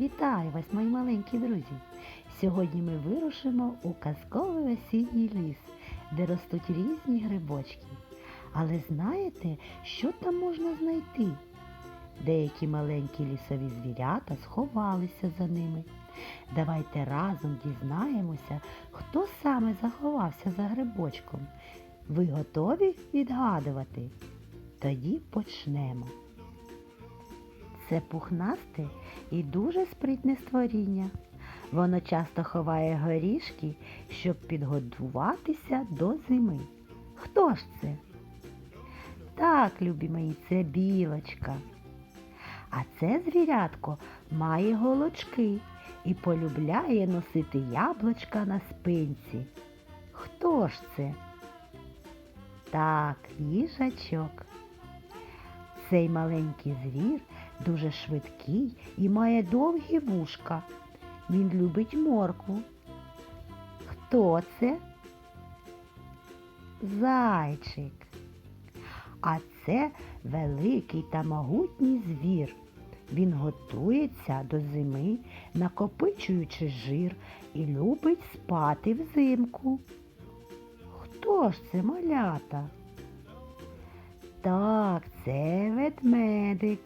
Вітаю вас, мої маленькі друзі! Сьогодні ми вирушимо у казковий осінній ліс, де ростуть різні грибочки. Але знаєте, що там можна знайти? Деякі маленькі лісові звірята сховалися за ними. Давайте разом дізнаємося, хто саме заховався за грибочком. Ви готові відгадувати? Тоді почнемо. Це пухнасте і дуже спритне створіння. Воно часто ховає горішки, щоб підготуватися до зими. Хто ж це? Так, любі мої, це білочка. А це звірятко має голочки і полюбляє носити яблучка на спинці. Хто ж це? Так, їжачок. Цей маленький звір дуже швидкий і має довгі вушка. Він любить моркву. Хто це? Зайчик. А це великий та могутній звір. Він готується до зими, накопичуючи жир і любить спати взимку. Хто ж це малята? Так, це ведмедик.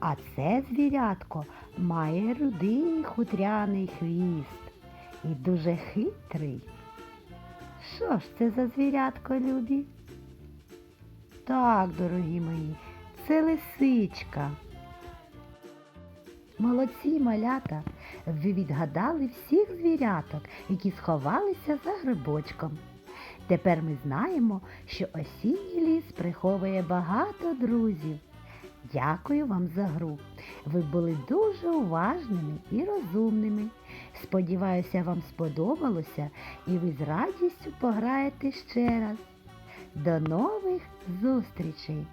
А це звірятко має рудий хутряний хвіст і дуже хитрий. Що ж це за звірятко, любі? Так, дорогі мої, це лисичка. Молодці малята, ви відгадали всіх звіряток, які сховалися за грибочком. Тепер ми знаємо, що осінній ліс приховує багато друзів. Дякую вам за гру. Ви були дуже уважними і розумними. Сподіваюся, вам сподобалося і ви з радістю пограєте ще раз. До нових зустрічей!